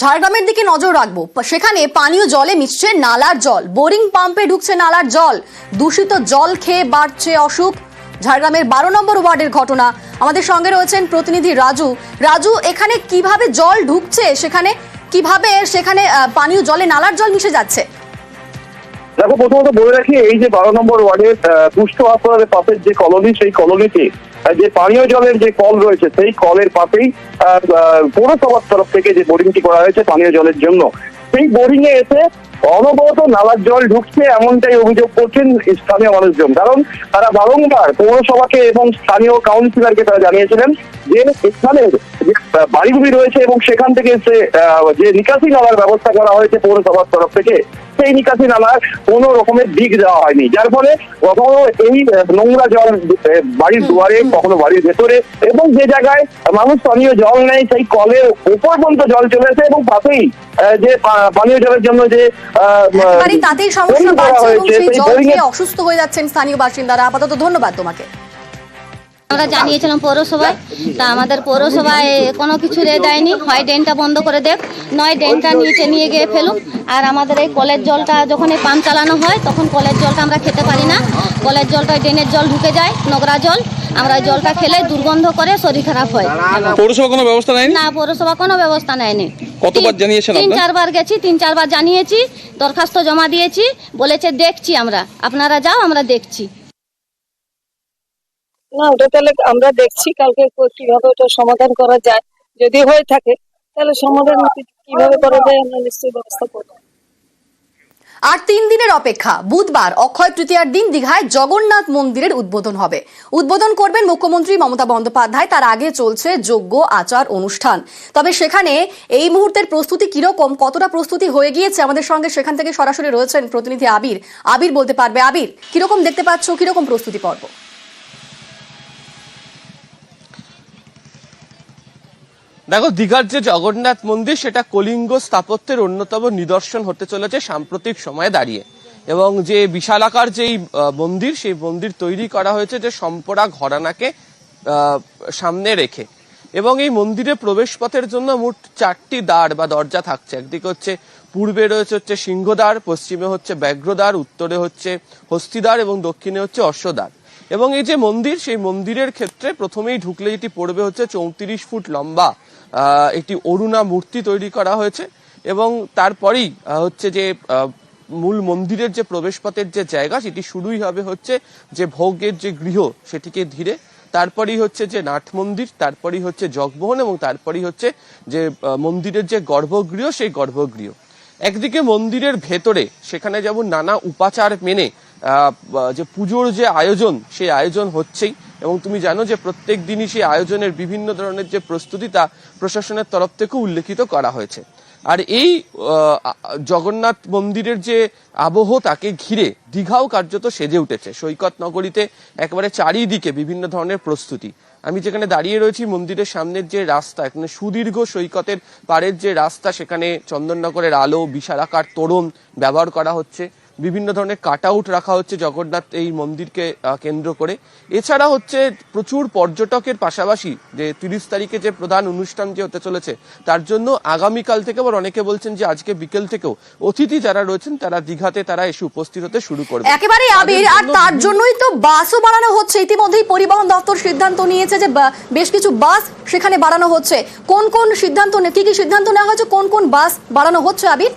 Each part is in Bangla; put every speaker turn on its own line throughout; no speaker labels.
ঝাড়গ্রামের দিকে নজর রাখব। সেখানে পানীয় জলে মিশছে নালার জল। বোরিং পাম্পে ঢুকছে নালার জল। দূষিত জল খেয়ে বাড়ছে অসুখ। ঝাড়গ্রামের বারো নম্বর ওয়ার্ডের ঘটনা। আমাদের সঙ্গে রয়েছেন প্রতিনিধি রাজু। রাজু, এখানে কীভাবে জল ঢুকছে সেখানে? কীভাবে সেখানে পানীয় জলে নালার জল মিশে যাচ্ছে?
দেখো, প্রথমত বলে রাখি, এই যে বারো নম্বর ওয়ার্ডের দুষ্ট হাসপাতালের পাশের যে কলোনি, সেই কলোনিতে যে পানীয় জলের যে কল রয়েছে, সেই কলের পাশেই পৌরসভার তরফ থেকে যে বোরিংটি করা হয়েছে পানীয় জলের জন্য, সেই বোরিং এ এসে অনবরত নালার জল ঢুকছে এমনটাই অভিযোগ করছেন স্থানীয় মানুষজন। কারণ তারা বারংবার পৌরসভাকে এবং স্থানীয় কাউন্সিলরকে তারা জানিয়েছিলেন যে স্থানের বাড়িগুলি রয়েছে এবং সেখান থেকে সে যে নিকাশি নালার ব্যবস্থা করা হয়েছে পৌরসভার তরফ থেকে সেই নিকাশি নালার কোনো রকমের দিক দেওয়া হয়নি। যার ফলে কখনো এই নোংরা জল বাড়ির দুয়ারে কখনো বাড়ির ভেতরে এবং যে জায়গায় মানুষ পানীয় জল নেই সেই কলের উপর পর্যন্ত জল চলে আসে এবং পাশেই যে পানীয় জলের জন্য যে
তাতেই সমস্যা বাড়ছে এবং সেই
সেই
জল খেয়ে অসুস্থ হয়ে যাচ্ছেন স্থানীয় বাসিন্দারা। আপাতত ধন্যবাদ তোমাকে।
আমরা জানিয়েছিলাম পৌরসভায় তা আমাদের পৌরসভায় কোনো কিছু রে দেয়নি। হয় ড্রেনটা বন্ধ করে দেখ নয় ড্রেনটা নিচে নিয়ে গিয়ে ফেলুক। আর আমাদের এই কলের জলটা যখন এই পাম্প চালানো হয় তখন কলের জলটা আমরা খেতে পারি না। কলের জলটা ড্রেনের জল ঢুকে যায় নোংরা জল। আমরা জলটা খেলে দুর্গন্ধ করে শরীর খারাপ হয়।
পৌরসভা কোনো ব্যবস্থা নেয়নি?
না পৌরসভা কোনো ব্যবস্থা নেয়নি।
কতবার জানিয়েছেন
তিন চারবার গেছি তিন চারবার জানিয়েছি দরখাস্ত জমা দিয়েছি বলেছে দেখছি আমরা। আপনারা যাও আমরা দেখছি।
না ওটা তাহলে আমরা দেখছি কালকে কীভাবে ওটা সমাধান করা যায়। যদি হয়ে থাকে তাহলে সমাধান কীভাবে করা যায় আমরা নিশ্চয়ই ব্যবস্থা করব।
আর তিন দিনের অপেক্ষা। বুধবার অক্ষয় তৃতীয়ার দিন দীঘায় জগন্নাথ মন্দিরের উদ্বোধন হবে। উদ্বোধন করবেন মুখ্যমন্ত্রী মমতা বন্দ্যোপাধ্যায়। তার আগে চলছে যোগ্য আচার অনুষ্ঠান। তবে সেখানে এই মুহূর্তের প্রস্তুতি কীরকম, কতটা প্রস্তুতি হয়ে গিয়েছে আমাদের সঙ্গে সেখান থেকে সরাসরি রয়েছেন প্রতিনিধি আবির। আবির বলতে পারবে আবির, কীরকম দেখতে পাচ্ছ, কীরকম প্রস্তুতি পর্ব?
দেখো, দীঘার যে জগন্নাথ মন্দির, সেটা কলিঙ্গ স্থাপত্যের অন্যতম নিদর্শন হতে চলেছে সাম্প্রতিক সময়ে দাঁড়িয়ে। এবং যে বিশালাকার যেই মন্দির, সেই মন্দির তৈরি করা হয়েছে যে সম্পরা ঘরানাকে সামনে রেখে। এবং এই মন্দিরে প্রবেশ পথের জন্য মোট চারটি দ্বার বা দরজা থাকছে। একদিকে হচ্ছে পূর্বে রয়েছে হচ্ছে সিংহদ্বার, পশ্চিমে হচ্ছে ব্যাঘ্রদ্বার, উত্তরে হচ্ছে হস্তিদ্বার এবং দক্ষিণে হচ্ছে অশ্বদ্বার। এবং এই যে মন্দির, সেই মন্দিরের ক্ষেত্রে প্রথমেই ঢুকলে যেটি পড়বে হচ্ছে চৌত্রিশ ফুট লম্বা একটি অরুণা মূর্তি তৈরি করা হয়েছে এবং তারপরেই হচ্ছে যে মূল মন্দিরের যে প্রবেশপথের যে জায়গা, সেটি শুরুই হবে হচ্ছে যে ভোগের যে গৃহ, সেটিকে ধীরে তারপরেই হচ্ছে যে নাট মন্দির, তারপরেই হচ্ছে জগমোহন এবং তারপরেই হচ্ছে যে মন্দিরের যে গর্ভগৃহ, সেই গর্ভগৃহ। একদিকে মন্দিরের ভেতরে, সেখানে যেমন নানা উপাচার মেনে যে পুজোর যে আয়োজন, সেই আয়োজন হচ্ছেই। এবং তুমি জানো যে প্রত্যেক দিনই সেই আয়োজনের বিভিন্ন ধরনের যে প্রস্তুতি তা প্রশাসনের তরফ থেকে উল্লেখিত করা হয়েছে। আর এই জগন্নাথ মন্দিরের যে আবহ, তাকে ঘিরে দীঘাও কার্যত সেজে উঠেছে। সৈকত নগরীতে একেবারে চারিদিকে বিভিন্ন ধরনের প্রস্তুতি। আমি যেখানে দাঁড়িয়ে রয়েছি, মন্দিরের সামনের যে রাস্তা, এখানে সুদীর্ঘ সৈকতের পাড়ের যে রাস্তা, সেখানে চন্দননগরের আলো, বিশালাকার তোরণ ব্যবহার করা হচ্ছে। বিভিন্ন ধরনের কাট আউট রাখা হচ্ছে জগন্নাথ এই মন্দিরকে আহ, কেন্দ্র করে। এছাড়া হচ্ছে প্রচুর পর্যটকের পাশাপাশি যে তিরিশ তারিখে যে প্রধান অনুষ্ঠান যে হতে চলেছে তার জন্য আগামীকাল থেকে আবার অনেকে বলছেন যে আজকে বিকেল থেকেও অতিথি যারা রয়েছেন তারা দীঘাতে তারা এসে উপস্থিত হতে শুরু করবে।
একেবারে আবির আর তার জন্যই তো বাসও বাড়ানো হচ্ছে। ইতিমধ্যেই পরিবহন দপ্তর সিদ্ধান্ত নিয়েছে যে বেশ কিছু বাস সেখানে বাড়ানো হচ্ছে। কোন কোন সিদ্ধান্ত কি কি সিদ্ধান্ত নেওয়া হয়েছে? কোন কোন বাস বাড়ানো হচ্ছে আবির?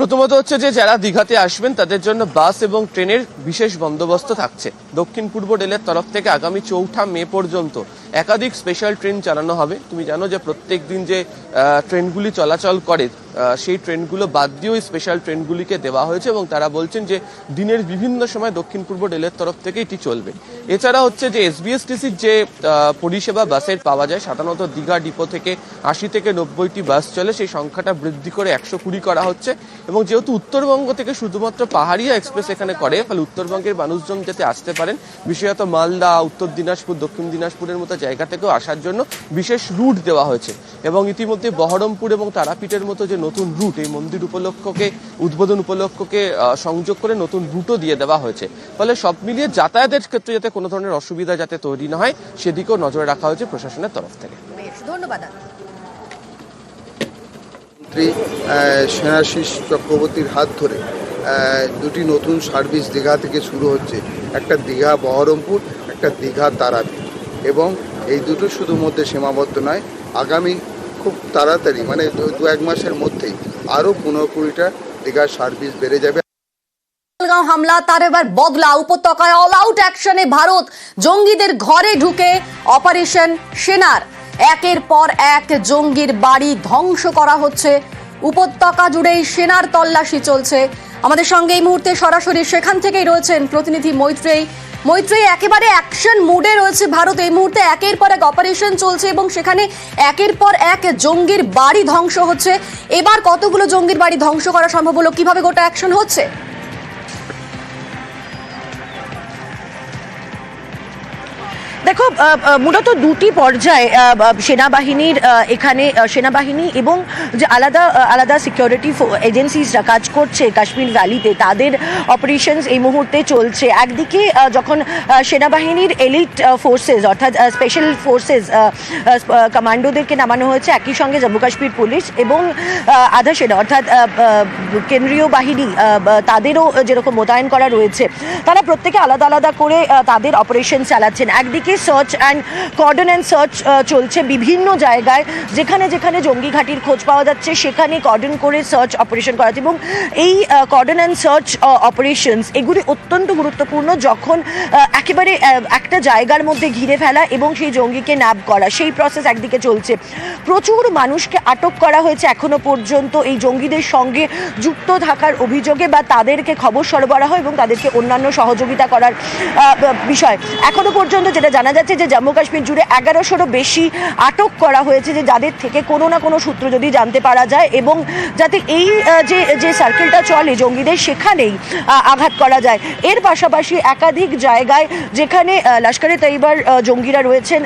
প্রথমত হচ্ছে যে যারা দীঘাতে আসবেন তাদের জন্য বাস এবং ট্রেনের বিশেষ বন্দোবস্ত থাকছে। দক্ষিণ পূর্ব রেলের তরফ থেকে আগামী চৌঠা মে পর্যন্ত একাধিক স্পেশাল ট্রেন চালানো হবে। তুমি জানো যে প্রত্যেক দিন যে ট্রেনগুলি চলাচল করে সেই ট্রেনগুলো বাদ দিয়েও এই স্পেশাল ট্রেনগুলিকে দেওয়া হয়েছে এবং তারা বলছেন যে দিনের বিভিন্ন সময় দক্ষিণ পূর্ব রেলের তরফ থেকে এটি চলবে। এছাড়া হচ্ছে যে এসবিএসটিসির যে পরিষেবা বাসের পাওয়া যায়, সাধারণত দীঘা ডিপো থেকে আশি থেকে নব্বইটি বাস চলে, সেই সংখ্যাটা বৃদ্ধি করে একশো কুড়ি করা হচ্ছে এবং যেহেতু উত্তরবঙ্গ থেকে শুধুমাত্র পাহাড়িয়া এক্সপ্রেস এখানে করে, ফলে উত্তরবঙ্গের মানুষজন যাতে আসতে পারে পারেন। বিশেষত মালদা উত্তর দিনাজপুর দক্ষিণ দিনাজপুরের মতো জায়গা থেকেও আসার জন্য বিশেষ রুট দেওয়া হয়েছে। এবং ইতিমধ্যে বহরমপুর এবং তারাপীঠের মতো যে নতুন রুট এই মন্দির উপলক্ষকে উদ্বোধন উপলক্ষকে সংযোগ করে নতুন রুটও দিয়ে দেওয়া হয়েছে। ফলে সব মিলিয়ে যাতায়াতের ক্ষেত্রে যাতে কোনো ধরনের অসুবিধা যাতে তৈরি না হয় সেদিকেও নজরে রাখা হয়েছে প্রশাসনের তরফ থেকে।
ধন্যবাদ।
সেনাশিস চক্রবর্তীর হাত ধরে দুটি নতুন সার্ভিস দীঘা থেকে শুরু হচ্ছে। একটা দীঘা বহরমপুর, একটা দীঘা তারাপীঠ। এবং এই দুটো শুধু মধ্যে সীমাবদ্ধ নয়, আগামী খুব তাড়াতাড়ি মানে দু এক মাসের মধ্যেই আরও পনেরো কুড়িটা দীঘার সার্ভিস বেড়ে যাবে।
হামলা, তার এবার বদলা, উপত্যকায় অল আউট অ্যাকশনে ভারত। জঙ্গিদের ঘরে ঢুকে অপারেশন সেনার। একের পর এক জঙ্গির বাড়ি ধ্বংস করা হচ্ছে। উপত্যকা জুড়েই সেনার তল্লাশি চলছে। আমাদের সঙ্গে এই মুহূর্তে সরাসরি সেখান থেকেই রয়েছেন প্রতিনিধি মৈত্রেয়ী। মৈত্রেয়ী, একেবারে অ্যাকশন মুডে রয়েছে ভারত। এই মুহূর্তে একের পর এক অপারেশন চলছে এবং সেখানে একের পর এক জঙ্গির বাড়ি ধ্বংস হচ্ছে। এবার কতগুলো জঙ্গির বাড়ি ধ্বংস করা সম্ভব হলো? কীভাবে গোটা অ্যাকশন হচ্ছে?
দেখো মূলত দুটি পর্যায়ে সেনাবাহিনীর এখানে সেনাবাহিনী এবং যে আলাদা আলাদা সিকিউরিটি এজেন্সিসরা কাজ করছে কাশ্মীর ভ্যালিতে তাদের অপারেশনস এই মুহূর্তে চলছে। একদিকে যখন সেনাবাহিনীর এলিট ফোর্সেস অর্থাৎ স্পেশাল ফোর্সেস কমান্ডোদেরকে নামানো হয়েছে, একই সঙ্গে জম্মু কাশ্মীর পুলিশ এবং আধা সেনা, অর্থাৎ কেন্দ্রীয় বাহিনী তাদেরও যেরকম মোতায়েন করা রয়েছে, তারা প্রত্যেকে আলাদা আলাদা করে তাদের অপারেশন চালাচ্ছেন। একদিকে search and cordon and search চলছে বিভিন্ন জায়গায়। যেখানে যেখানে জঙ্গি ঘাঁটির খোঁজ পাওয়া যাচ্ছে, সেখানে কর্ডন করে সার্চ অপারেশন করা এবং এই কর্ডন অ্যান্ড সার্চ অপারেশনস এগুলি অত্যন্ত গুরুত্বপূর্ণ যখন একেবারে একটা জায়গার মধ্যে ঘিরে ফেলা এবং সেই জঙ্গিকে ন্যাব করা। সেই প্রসেস একদিকে চলছে। প্রচুর মানুষকে আটক করা হয়েছে এখনও পর্যন্ত এই জঙ্গিদের সঙ্গে যুক্ত থাকার অভিযোগে বা তাদেরকে খবর সরবরাহ এবং তাদেরকে অন্যান্য সহযোগিতা করার বিষয়। এখনও পর্যন্ত যেটা জানা যাচ্ছে যে জম্মু কাশ্মীর জুড়ে এগারোশোরও বেশি আটক করা হয়েছে যে যাদের থেকে কোনো না কোনো সূত্র যদি জানতে পারা যায় এবং যাতে এই যে যে সার্কেলটা চলে জঙ্গিদের সেখানেই আঘাত করা যায়। এর পাশাপাশি একাধিক জায়গায় যেখানে লস্করে তৈবার জঙ্গিরা রয়েছেন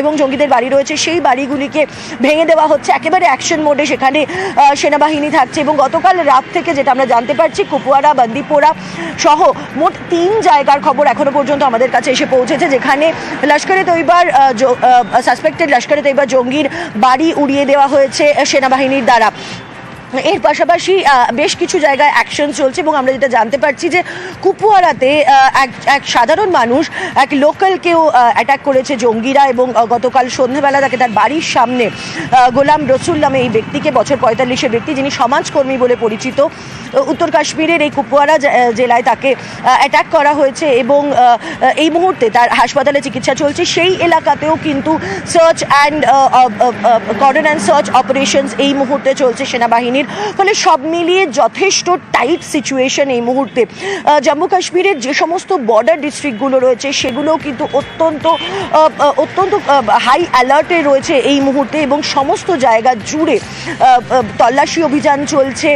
এবং জঙ্গিদের বাড়ি রয়েছে, সেই বাড়িগুলিকে ভেঙে দেওয়া হচ্ছে। একেবারে অ্যাকশন মোডে সেখানে সেনাবাহিনী থাকছে এবং গতকাল রাত থেকে যেটা আমরা জানতে পারছি, কুপওয়ারা, বান্দিপোরা সহ মোট তিন জায়গার খবর এখনও পর্যন্ত আমাদের কাছে এসে পৌঁছেছে, যেখানে লস্করে তৈবার সাসপেক্টেড লস্করে তৈবার জঙ্গির বাড়ি উড়িয়ে দেওয়া হয়েছে সেনাবাহিনীর দ্বারা। এর পাশাপাশি বেশ কিছু জায়গায় অ্যাকশন চলছে এবং আমরা যেটা জানতে পারছি যে কুপুয়ারাতে এক এক সাধারণ মানুষ, এক লোকালকেও অ্যাটাক করেছে জঙ্গিরা এবং গতকাল সন্ধ্যেবেলা তাকে তার বাড়ির সামনে গোলাম রসুল নামে এই ব্যক্তিকে বছর পঁয়তাল্লিশের ব্যক্তি যিনি সমাজকর্মী বলে পরিচিত উত্তর কাশ্মীরের এই কুপুয়ারা জেলায় তাকে অ্যাটাক করা হয়েছে এবং এই মুহূর্তে তার হাসপাতালে চিকিৎসা চলছে। সেই এলাকাতেও কিন্তু search and cordon and search operations এই মুহূর্তে চলছে সেনাবাহিনীর ফলে সব মিলিয়ে যথেষ্ট টাইট সিচুয়েশন এই মুহূর্তে। জম্মু কাশ্মীরের যে সমস্ত বর্ডার ডিস্ট্রিক্টগুলো রয়েছে, সেগুলোও কিন্তু অত্যন্ত অত্যন্ত হাই অ্যালার্টে রয়েছে এই মুহূর্তে এবং সমস্ত জায়গা জুড়ে তল্লাশি অভিযান চলছে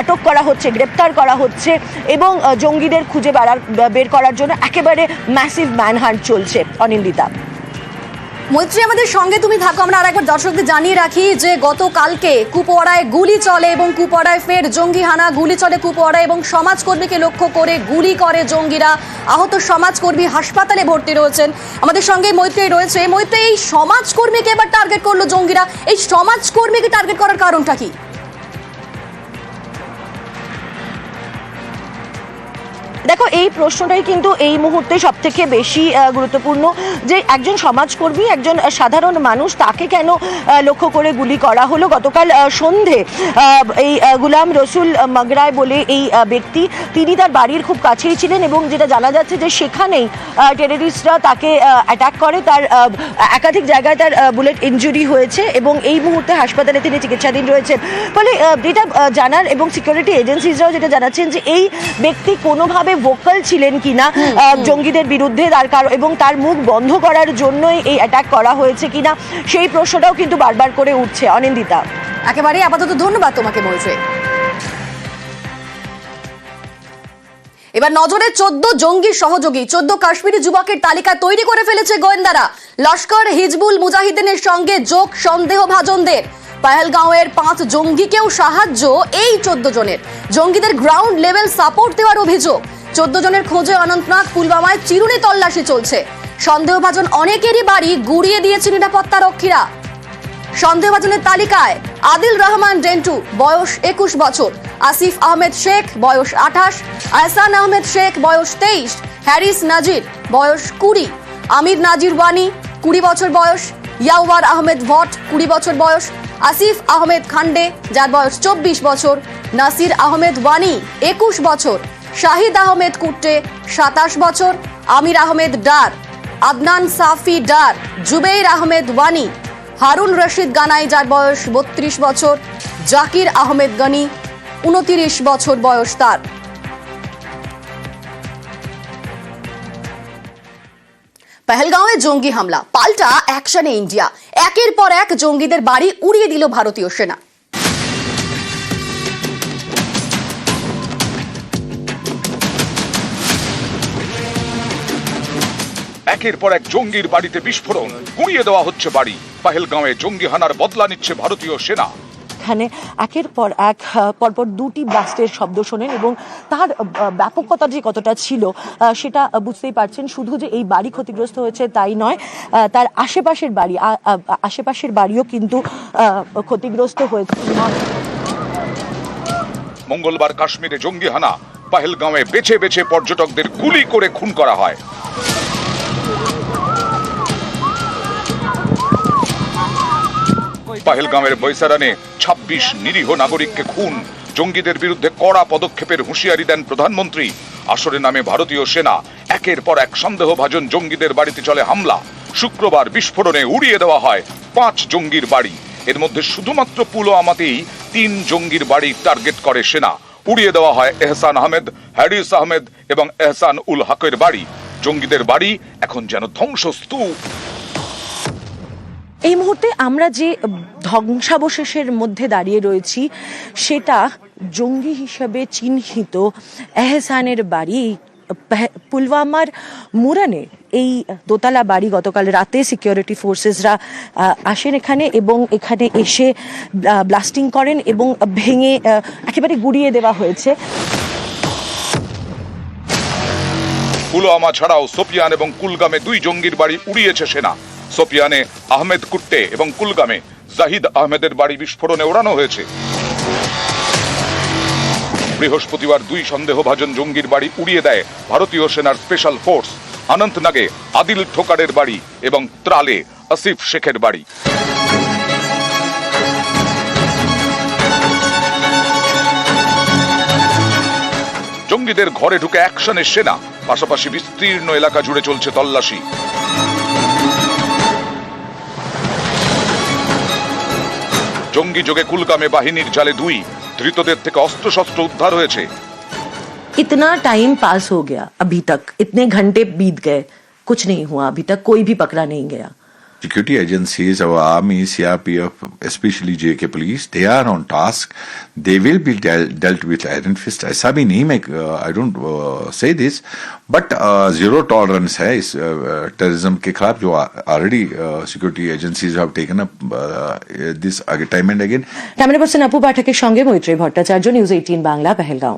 আটক করা হচ্ছে, গ্রেপ্তার করা হচ্ছে এবং জঙ্গিদের খুঁজে বেড়ার বের করার জন্য একেবারে ম্যাসিভ ম্যানহান্ট চলছে। অনিন্দিতা।
মৈত্রী, আমাদের সঙ্গে তুমি থাকো। আমরা আর একবার দর্শকদের জানিয়ে রাখি যে গতকালকে কুপওয়ারায় গুলি চলে এবং কুপওয়ারায় ফের জঙ্গি হানা গুলি চলে কুপওয়ারায় এবং সমাজকর্মীকে লক্ষ্য করে গুলি করে জঙ্গিরা। আহত সমাজকর্মী হাসপাতালে ভর্তি রয়েছেন। আমাদের সঙ্গে মৈত্রী রয়েছে। মৈত্রী এই সমাজকর্মীকে এবার টার্গেট করল জঙ্গিরা। এই সমাজকর্মীকে টার্গেট করার কারণটা কি?
দেখো, এই প্রশ্নটাই কিন্তু এই মুহূর্তে সব থেকে বেশি গুরুত্বপূর্ণ যে একজন সমাজকর্মী, একজন সাধারণ মানুষ তাকে কেন লক্ষ্য করে গুলি করা হলো? গতকাল সন্ধে এই গুলাম রসুল মগরায় বলে এই ব্যক্তি তিনি তার বাড়ির খুব কাছেই ছিলেন এবং যেটা জানা যাচ্ছে যে সেখানেই টেররিস্টরা তাকে অ্যাটাক করে। তার একাধিক জায়গায় তার বুলেট ইনজুরি হয়েছে এবং এই মুহূর্তে হাসপাতালে তিনি চিকিৎসাধীন রয়েছেন। ফলে যেটা জানার এবং সিকিউরিটি এজেন্সিসরাও যেটা জানাচ্ছেন যে এই ব্যক্তি কোনোভাবে ভোকাল ছিলেন কিনা জঙ্গিদের বিরুদ্ধে তার কারণ এবং তার মুখ বন্ধ করার জন্যই এই অ্যাটাক করা হয়েছে কিনা সেই প্রশ্নটাও কিন্তু বারবার করে উঠছে অনিন্দিতা।
একেবারে আপাতত ধন্যবাদ তোমাকে মৈত্রী এবার নজরে চোদ্দ জঙ্গি সহযোগী চোদ্দ কাশ্মীরি যুবকের তালিকা তৈরি করে ফেলেছে গোয়েন্দারা। লস্কর হিজবুল মুজাহিদিনের সঙ্গে যোগ সন্দেহভাজনদের। পাহেলগাঁওয়ের পাঁচ জঙ্গিকেও সাহায্য এই চোদ্দ জনের। জঙ্গিদের গ্রাউন্ড লেভেল সাপোর্ট দেওয়ার অভিযোগ। চোদ্দ জনের খোঁজে অনন্তনাগ পুলবামায় চিরুনি তল্লাশি চলছে। সন্দেহভাজন অনেকেরই বাড়ি গুড়িয়ে দিয়েছে নিরাপত্তা রক্ষীরা। সন্দেহভাজনের তালিকায় আদিল রহমান ডেন্টু, বয়স একুশ বছর, আসিফ আহমেদ শেখ, বয়স আঠাশ, আহসান আহমেদ শেখ, বয়স তেইশ, হ্যারিস নাজির, বয়স কুড়ি, আমির নাজির ওয়ানি, কুড়ি বছর বয়স, ইয়াওয়ার আহমেদ ভট, কুড়ি বছর বয়স, আসিফ আহমেদ খান্ডে, যার বয়স চব্বিশ বছর, নাসির আহমেদ ওয়ানি, একুশ বছর। শাহিদ আহমেদ কুট্টে সাতাশ বছর, আমির আহমেদ ডার, আদনান সাফি ডার, জুবেইর আহমেদ ওয়ানি, হারুন রশিদ গানাই যার বয়স বত্রিশ বছর, জাকির আহমেদ গনি উনতিরিশ বছর বয়স তার। পহেলগাঁওয়ে জঙ্গি হামলা, পাল্টা অ্যাকশনে ইন্ডিয়া, একের পর এক জঙ্গিদের বাড়ি উড়িয়ে দিল ভারতীয় সেনা।
একের পর এক জঙ্গির বাড়িতে বিস্ফোরণ। গুঁড়িয়ে দেওয়া হচ্ছে বাড়ি। পাহেলগাঁওয়ে জঙ্গি হানার বদলা নিচ্ছে ভারতীয় সেনা।
এখানে একের পর এক পরপর দুটি ব্লাস্টের শব্দ শোনেন এবং তার ব্যাপকতা যে কতটা ছিল সেটা বুঝতেই পারছেন। শুধু যে এই বাড়ি ক্ষতিগ্রস্ত হয়েছে তাই নয় তার আশেপাশের বাড়ি আশেপাশের বাড়িও কিন্তু ক্ষতিগ্রস্ত হয়েছে।
মঙ্গলবার কাশ্মীরে জঙ্গি হানা পাহেলগাঁওয়ে বেছে বেছে পর্যটকদের গুলি করে খুন করা হয়। পাহেলগাঁওয়ের বৈসারানে ছাব্বিশ নিরীহ নাগরিককে খুন। জঙ্গিদের বিরুদ্ধে কড়া পদক্ষেপের হুঁশিয়ারি দেন প্রধানমন্ত্রী। আসরে নামে ভারতীয় সেনা, একের পর এক সন্দেহভাজন জঙ্গিদের বাড়িতে চলে হামলা। শুক্রবার বিস্ফোরণে উড়িয়ে দেওয়া হয় পাঁচ জঙ্গির বাড়ি। এর মধ্যে শুধুমাত্র পুলওয়ামাতেই তিন জঙ্গির বাড়ি টার্গেট করে সেনা। উড়িয়ে দেওয়া হয় এহসান আহমেদ, হ্যারিস আহমেদ এবং এহসান উল হকের বাড়ি। জঙ্গিদের বাড়ি এখন যেন ধ্বংসস্তূপ।
এই মুহূর্তে আমরা যে ধ্বংসাবশেষের মধ্যে দাঁড়িয়ে রয়েছি, সেটা জঙ্গি হিসেবে চিহ্নিত এহসানের বাড়ি পুলওয়ামার মুরানে এই দোতলা বাড়ি গতকাল রাতে সিকিউরিটি ফোর্সেসরা আসেন এখানে এবং এখানে এসে ব্লাস্টিং করেন এবং ভেঙে একেবারে গুড়িয়ে দেওয়া হয়েছে।
পুলওয়ামা ছাড়াও সোপিয়ান এবং কুলগামে দুই জঙ্গির বাড়ি উড়িয়েছে সেনা। সোপিয়ানে আহমেদ কুট্টে এবং কুলগামে জাহিদ আহমেদের বাড়ি বিস্ফোরণে ওড়ানো হয়েছে। বৃহস্পতিবার দুই সন্দেহভাজন জঙ্গির বাড়ি উড়িয়ে দেয় ভারতীয় সেনার স্পেশাল ফোর্স। অনন্তনাগে আদিল ঠোকারের বাড়ি এবং ত্রালে আসিফ শেখের বাড়ি। জঙ্গিদের ঘরে ঢুকে অ্যাকশনের সেনা, পাশাপাশি বিস্তীর্ণ এলাকা জুড়ে চলছে তল্লাশি। জঙ্গি যোগে কুলগামে বাহিনীর জালে দুই ধৃতদের থেকে অস্ত্রশস্ত্র উদ্ধার হয়েছে
इतना टाइम पास हो गया अभी तक इतने घंटे बीत गए कुछ नहीं हुआ अभी तक कोई भी पकड़ा नहीं गया
security agencies, our army, CRPF, especially JK police, they are on task. They will be del- dealt with iron fist. ऐसा भी नहीं मैं uh, I don't uh, say this, but uh, zero tolerance है इस uh, terrorism के खिलाफ जो already uh, security agencies have taken up uh, this ag- time and again.
Camera person আপু পাঠকের সঙ্গে মৈত্রী ভট্টাচার্য নিউজ এইটিন বাংলা পেহেলগাঁও